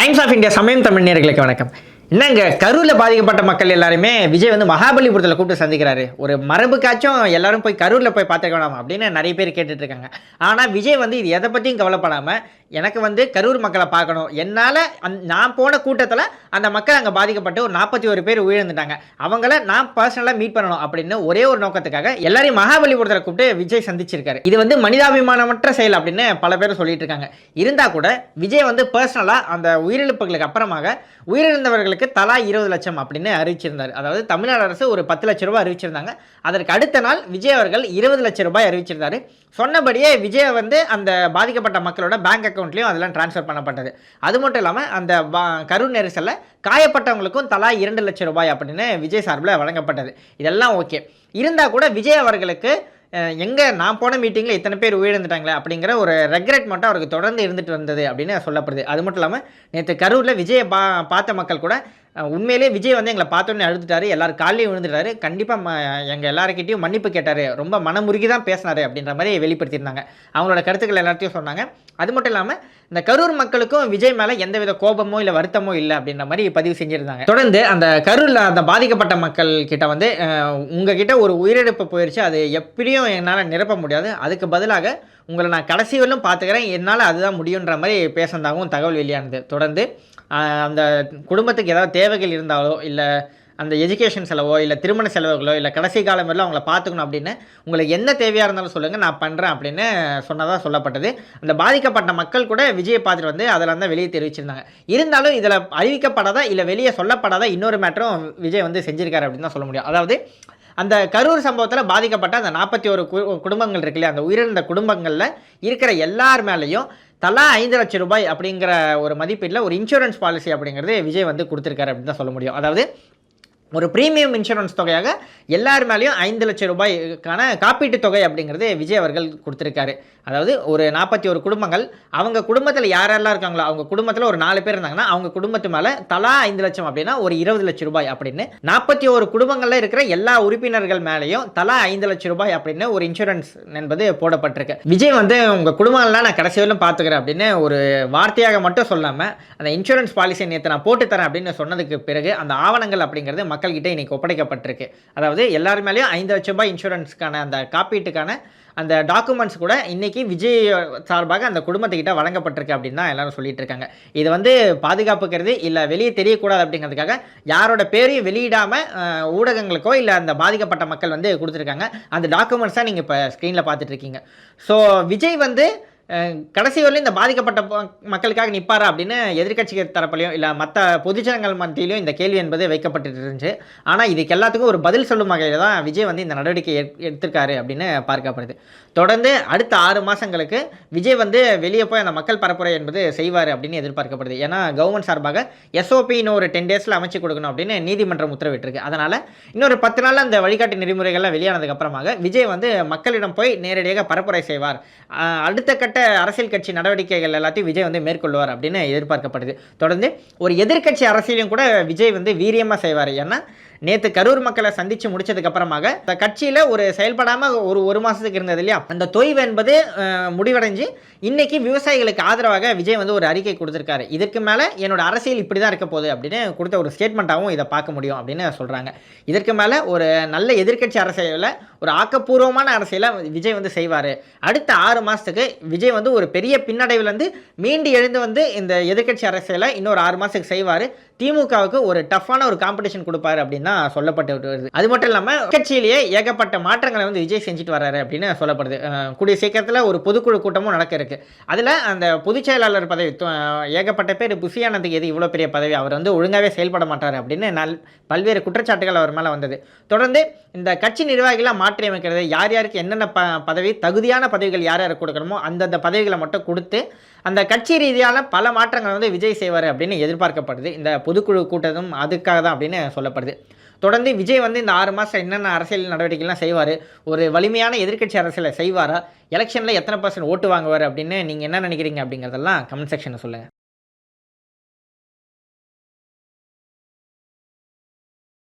Times of India சமயம் தமிழ் நேர்களுக்கு வணக்கம். என்னங்க கரூரில் பாதிக்கப்பட்ட மக்கள் எல்லாருமே விஜய் வந்து மகாபலிபுரத்தில் கூப்பிட்டு சந்திக்கிறாரு. ஒரு மரபுக்காச்சும் எல்லாரும் போய் கரூரில் போய் பார்த்துக்க வேணாமா அப்படின்னு நிறைய பேர் கேட்டுட்ருக்காங்க ஆனால் விஜய் வந்து இது எதை பற்றியும் கவலைப்படாமல் எனக்கு வந்து கரூர் மக்களை பார்க்கணும். என்னால் அந் நான் போன கூட்டத்தில் அந்த மக்கள் அங்கே பாதிக்கப்பட்டு ஒரு நாற்பத்தி ஒரு பேர் உயிரிழந்துட்டாங்க. அவங்கள நான் பர்சனலாக மீட் பண்ணணும் அப்படின்னு ஒரே ஒரு நோக்கத்துக்காக எல்லாரையும் மகாபலிபுரத்தில் கூப்பிட்டு விஜய் சந்திச்சிருக்காரு. இது வந்து மனிதாபிமானமற்ற செயல் அப்படின்னு பல பேர் சொல்லிட்டு இருக்காங்க. இருந்தால் கூட விஜய் வந்து பர்சனலாக அந்த உயிரிழப்புகளுக்கு அப்புறமாக உயிரிழந்தவர்களுக்கு தலா இருபது லட்சம் அப்படின்னு அறிவிச்சிருந்தார். அதாவது தமிழ்நாடு அரசு ஒரு பத்து லட்ச ரூபாய் அறிவிச்சிருந்தாங்க. அதற்கு அடுத்த நாள் விஜய் அவர்கள் இருபது லட்ச ரூபாய் அறிவிச்சிருந்தாரு. சொன்னபடியே விஜய் வந்து அந்த பாதிக்கப்பட்ட மக்களோட பேங்க் அக்கௌண்ட்லேயும் அதெல்லாம் ட்ரான்ஸ்ஃபர் பண்ணப்பட்டது. அது மட்டும் இல்லாமல் அந்த பா- கரூர் நெரிசலில் காயப்பட்டவங்களுக்கும் தலா இரண்டு லட்சம் ரூபாய் அப்படின்னு விஜய் சார்பில் வழங்கப்பட்டது. இதெல்லாம் ஓகே இருந்தால் கூட விஜய் அவர்களுக்கு எங்கே நான் போன மீட்டிங்கில் இத்தனை பேர் உயிரிழந்துட்டாங்களே அப்படிங்கிற ஒரு ரெக்ரெட் மட்டும் அவருக்கு தொடர்ந்து இருந்துட்டு வந்தது அப்படின்னு சொல்லப்படுது. அது மட்டும் இல்லாமல் நேற்று கரூரில் விஜயை பா பார்த்த மக்கள் கூட உண்மையிலே விஜய் வந்து எங்களை பார்த்தோன்னே அழுதுட்டாரு எல்லாரும் காலையும் விழுந்துட்டாரு. கண்டிப்பாக எங்கள் எல்லாருக்கிட்டையும் மன்னிப்பு கேட்டார். ரொம்ப மனமுருகி தான் பேசினாரு அப்படின்ற மாதிரி வெளிப்படுத்தியிருந்தாங்க. அவங்களோட கருத்துக்கள் எல்லாத்தையும் சொன்னாங்க. அது மட்டும் இல்லாமல் இந்த கரூர் மக்களுக்கும் விஜய் மேலே எந்தவித கோபமோ இல்லை வருத்தமோ இல்லை அப்படின்ற மாதிரி பதிவு செஞ்சுருந்தாங்க. தொடர்ந்து அந்த கரூரில் அந்த பாதிக்கப்பட்ட மக்கள் கிட்ட வந்து உங்ககிட்ட ஒரு உயிரிழப்பு போயிடுச்சு அது எப்படியும் என்னால் நிரப்ப முடியாது. அதுக்கு பதிலாக உங்களை நான் கடைசி வரலும் பார்த்துக்கிறேன். என்னால் அதுதான் முடியுன்ற மாதிரி பேசுனதாகவும் தகவல் வெளியானது. தொடர்ந்து அந்த குடும்பத்துக்கு ஏதாவது தேவைகள் இருந்தாலோ இல்லை அந்த எஜுகேஷன் செலவோ இல்லை திருமண செலவுகளோ இல்லை கடைசி காலம் வரலாம் அவங்கள பார்த்துக்கணும் அப்படின்னு உங்களுக்கு என்ன தேவையாக இருந்தாலும் சொல்லுங்கள் நான் பண்ணுறேன் அப்படின்னு சொன்னதாக சொல்லப்பட்டது. அந்த பாதிக்கப்பட்ட மக்கள் கூட விஜயை பார்த்துட்டு வந்து அதில் தான் வெளியே தெரிவிச்சிருந்தாங்க. இருந்தாலும் இதில் அறிவிக்கப்படாத இல்லை வெளியே சொல்லப்படாத இன்னொரு மேட்டரும் விஜய் வந்து செஞ்சிருக்காரு அப்படின்னு தான் சொல்ல முடியும். அதாவது அந்த கரூர் சம்பவத்தில் பாதிக்கப்பட்ட அந்த நாற்பத்தி ஒரு குடும்பங்கள் இருக்கு இல்லையா அந்த உயிரிழந்த குடும்பங்களில் இருக்கிற எல்லார் மேலேயும் தலா ஐந்து லட்சம் ரூபாய் அப்படிங்கிற ஒரு மதிப்பீட்டில் ஒரு இன்சூரன்ஸ் பாலிசி அப்படிங்கிறது விஜய் வந்து கொடுத்துருக்காரு அப்படின்னு தான் சொல்ல முடியும். அதாவது ஒரு ப்ரீமியம் இன்சூரன்ஸ் தொகையாக எல்லார் மேலேயும் ஐந்து லட்சம் ரூபாய்க்கான காப்பீட்டுத் தொகை அப்படிங்கிறது விஜய் அவர்கள் கொடுத்துருக்காரு. அதாவது ஒரு நாற்பத்தி ஒரு குடும்பங்கள் அவங்க குடும்பத்தில் யாரெல்லாம் இருக்காங்களோ அவங்க குடும்பத்தில் ஒரு நாலு பேர் இருந்தாங்கன்னா அவங்க குடும்பத்து மேலே தலா ஐந்து லட்சம் அப்படின்னா ஒரு இருபது லட்சம் ரூபாய் அப்படின்னு நாற்பத்தி ஒரு குடும்பங்களில் இருக்கிற எல்லா உறுப்பினர்கள் மேலேயும் தலா ஐந்து லட்சம் ரூபாய் அப்படின்னு ஒரு இன்சூரன்ஸ் என்பது போடப்பட்டிருக்கு. விஜய் வந்து உங்கள் குடும்பங்கள்லாம் நான் கடைசி வரலும் பார்த்துக்கிறேன் அப்படின்னு ஒரு வார்த்தையாக மட்டும் சொல்லாமல் அந்த இன்சூரன்ஸ் பாலிசியை நேற்று நான் போட்டு தரேன் அப்படின்னு சொன்னதுக்கு பிறகு அந்த ஆவணங்கள் அப்படிங்கிறது மக்கள்கிட்ட இன்றைக்கி ஒப்படைக்கப்பட்டிருக்கு. அதாவது எல்லார் மேலேயும் ஐந்து லட்சம் ரூபாய் இன்சூரன்ஸ்க்கான அந்த காப்பீட்டுக்கான அந்த டாக்குமெண்ட்ஸ் கூட இன்றைக்கி விஜய் சார்பாக அந்த குடும்பத்துக்கிட்ட வழங்கப்பட்டிருக்கு அப்படின்னு தான் எல்லாரும் சொல்லிட்டு இருக்காங்க இது வந்து பாதுகாப்புக்கிறது இல்லை வெளியே தெரியக்கூடாது அப்படிங்கிறதுக்காக யாரோட பேரையும் வெளியிடாமல் ஊடகங்களுக்கோ இல்லை அந்த பாதிக்கப்பட்ட மக்கள் வந்து கொடுத்துருக்காங்க. அந்த டாக்குமெண்ட்ஸ் தான் நீங்கள் இப்போ ஸ்க்ரீனில் பார்த்துட்ருக்கீங்க ஸோ விஜய் வந்து கடைசி வரலையும் இந்த பாதிக்கப்பட்ட மக்களுக்காக நிற்பாரா அப்படின்னு எதிர்க்கட்சிகள் தரப்புலையும் இல்லை மற்ற பொதுஜனங்கள் மத்தியிலையும் இந்த கேள்வி என்பது வைக்கப்பட்டு இருந்துச்சு ஆனால் இதுக்கு எல்லாத்துக்கும் ஒரு பதில் சொல்லும் வகையில் தான் விஜய் வந்து இந்த நடவடிக்கை எடுத்திருக்காரு அப்படின்னு பார்க்கப்படுது. தொடர்ந்து அடுத்த ஆறு மாதங்களுக்கு விஜய் வந்து வெளியே போய் அந்த மக்கள் பரப்புரை என்பது செய்வார் அப்படின்னு எதிர்பார்க்கப்படுது. ஏன்னா கவர்மெண்ட் சார்பாக எஸ்ஓபி இன்னும் ஒரு டென் டேஸில் அமைச்சு கொடுக்கணும் அப்படின்னு நீதிமன்றம் உத்தரவிட்டிருக்கு. அதனால் இன்னொரு பத்து நாள் அந்த வழிகாட்டு நெறிமுறைகள்லாம் வெளியானதுக்கு அப்புறமாக விஜய் வந்து மக்களிடம் போய் நேரடியாக பரப்புரை செய்வார். அடுத்த கட்ட அரசியல் கட்சி நடவடிக்கைகள் எல்லாத்தையும் விஜய் வந்து மேற்கொள்வார் அப்படின்னு எதிர்பார்க்கப்படுது. தொடர்ந்து ஒரு எதிர்க்கட்சி அரசியலையும் கூட விஜய் வந்து வீரியமாக செய்வார். ஏன்னா நேற்று கரூர் மக்களை சந்தித்து முடிச்சதுக்கு அப்புறமாக இந்த கட்சியில் ஒரு செயல்படாமல் ஒரு ஒரு மாதத்துக்கு இருந்தது இல்லையா? அந்த தொய்வு என்பது முடிவடைஞ்சு இன்னைக்கு விவசாயிகளுக்கு ஆதரவாக விஜய் வந்து ஒரு அறிக்கை கொடுத்துருக்காரு. இதற்கு மேலே என்னோட அரசியல் இப்படி தான் இருக்க போகுது அப்படின்னு கொடுத்த ஒரு ஸ்டேட்மெண்ட்டாகவும் இதை பார்க்க முடியும் அப்படின்னு சொல்கிறாங்க இதற்கு மேலே ஒரு நல்ல எதிர்க்கட்சி அரசியலில் ஒரு ஆக்கப்பூர்வமான அரசியலை விஜய் வந்து செய்வார். அடுத்த ஆறு மாதத்துக்கு விஜய் வந்து ஒரு பெரிய பின்னடைவுலேருந்து மீண்டு எழுந்து வந்து இந்த எதிர்க்கட்சி அரசியலை இன்னொரு ஆறு மாதத்துக்கு செய்வார். திமுகவுக்கு ஒரு டஃப்பான ஒரு காம்படிஷன் கொடுப்பாரு அப்படின்னு தான் சொல்லப்பட்டு வருது. அது மட்டும் இல்லாமல் கட்சியிலேயே ஏகப்பட்ட மாற்றங்களை வந்து விஜய் செஞ்சுட்டு வர்றாரு அப்படின்னு சொல்லப்படுது. கூடிய சீக்கிரத்தில் ஒரு பொதுக்குழு கூட்டமும் நடக்க இருக்கு. அதில் அந்த பொதுச் செயலாளர் பதவி ஏகப்பட்ட பேர் புசியானதுக்கு எது இவ்வளோ பெரிய பதவி? அவர் வந்து ஒழுங்காகவே செயல்பட மாட்டார் அப்படின்னு நல் பல்வேறு குற்றச்சாட்டுகள் அவர் மேலே வந்தது. தொடர்ந்து இந்த கட்சி நிர்வாகிகளை மாற்றி அமைக்கிறது யார் யாருக்கு என்னென்ன ப பதவி தகுதியான பதவிகள் யார் யாருக்கு கொடுக்கணுமோ அந்தந்த பதவிகளை மட்டும் கொடுத்து அந்த கட்சி ரீதியான பல மாற்றங்கள் வந்து விஜய் செய்வார் அப்படின்னு எதிர்பார்க்கப்படுது. இந்த பொதுக்குழு கூட்டதும் அதுக்காக தான் அப்படின்னு சொல்லப்படுது. தொடர்ந்து விஜய் வந்து இந்த ஆறு மாதம் என்னென்ன அரசியல் நடவடிக்கைலாம் செய்வார்? ஒரு வலிமையான எதிர்க்கட்சி அரசியலை செய்வாரா? எலெக்ஷனில் எத்தனை பர்சன்ட் ஓட்டு வாங்குவார் அப்படின்னு நீங்கள் என்ன நினைக்கிறீங்க அப்படிங்கிறதெல்லாம் கமெண்ட் செக்ஷனில் சொல்லுங்கள்